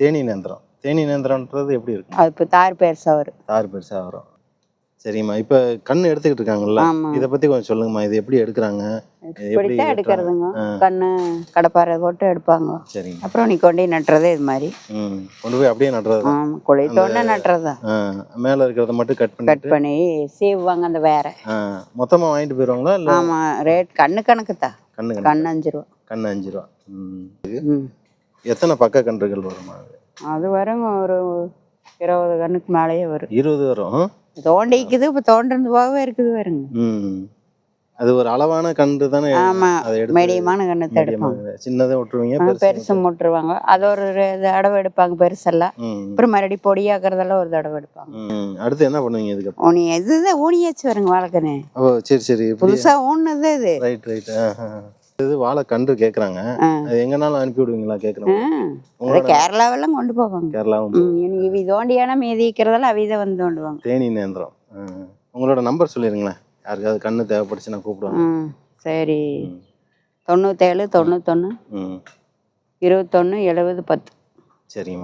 தேனி நேந்திரம். தேனி நேந்திரம்ன்றது எப்படி இருக்கும் அது இப்போ தார் பெருசாக வரும் தாறு பெருசாக வரும் சரிம்மா இப்போ கண் எடுத்துக்கிட்டு இருக்காங்கல்ல இதை பற்றி கொஞ்சம் சொல்லுங்கம்மா இது எப்படி எடுக்கிறாங்க? இப்படித்தான் எடுக்கிறதுங்க. கண்ணு கடப்பாறை போட்டு எடுப்பாங்க. சரிங்க. அப்புறம் நீ கொண்டு போய் நட்டுறது இது மாதிரி. கொண்டு போய் அப்படியே நடுறது தான் ஆமாம் குழி தோண்ட நட்டுறது மேலே இருக்கிறத மட்டும் கட் கட் பண்ணிட்டு பண்ணி சீவுவாங்க அந்த வேற மொத்தமாக வாங்கிட்டு போயிடுவாங்களா இல்லை? ஆமாம் ரேட் கண்ணு கணக்கு தான் கண்ணு கண்ணு கண்ணு அஞ்சு ரூபா. கண்ணு அஞ்சு ரூபா. ம். எத்தனை பக்க கன்றுகள் வருமா அது? வரும் ஒரு இருபது கண்ணுக்கு மேலேயே வரும். இருபது வரும் தோண்டிக்குது இப்போ தோன்றது போகவே இருக்குது வருங்க. அது ஒரு அளவான கன்று தானே? ஆமா அதை எடுத்து மீடியமான கண்ணு தான் எடுப்பாங்க. சின்னதை விட்டுருவீங்க ஆ, பெருசு பெருசு முட்டுருவாங்க. அது ஒரு தடவை எடுப்பாங்க பெருசெல்லாம் அப்புறம் மறுபடியும் பொடியாக்குறதெல்லாம் ஒரு தடவை எடுப்பாங்க. அடுத்து என்ன பண்ணுவீங்க இதுக்கு? ஊனி இதுதான் ஊனியாச்சு வருங்க வாழைக்கண்ணு ஓ சரி சரி இப்படி புதுசா ஊன்னது இது ரைட் ரைட் இது வாழை கன்று கேட்குறாங்க. அது எங்கனாலும் அனுப்பி விடுவீங்களா அது கேரளாவெல்லாம் கொண்டு போவாங்க. கேரளாவும் இவி தோண்டியானா மீதி இருக்கிறதெல்லாம் அவிதை வந்து தோண்டுவாங்க. தேனி நேந்திரம். உங்களோட நம்பர் சொல்லிடுங்களேன் யாருக்காவது கண்ணு தேவைப்படுச்சுன்னா கூப்பிடுவாங்க. ம் சரி. தொண்ணூத்தேழு தொண்ணூத்தொன்று இருபத்தொன்று எழுபது பத்து. சரிங்கம்மா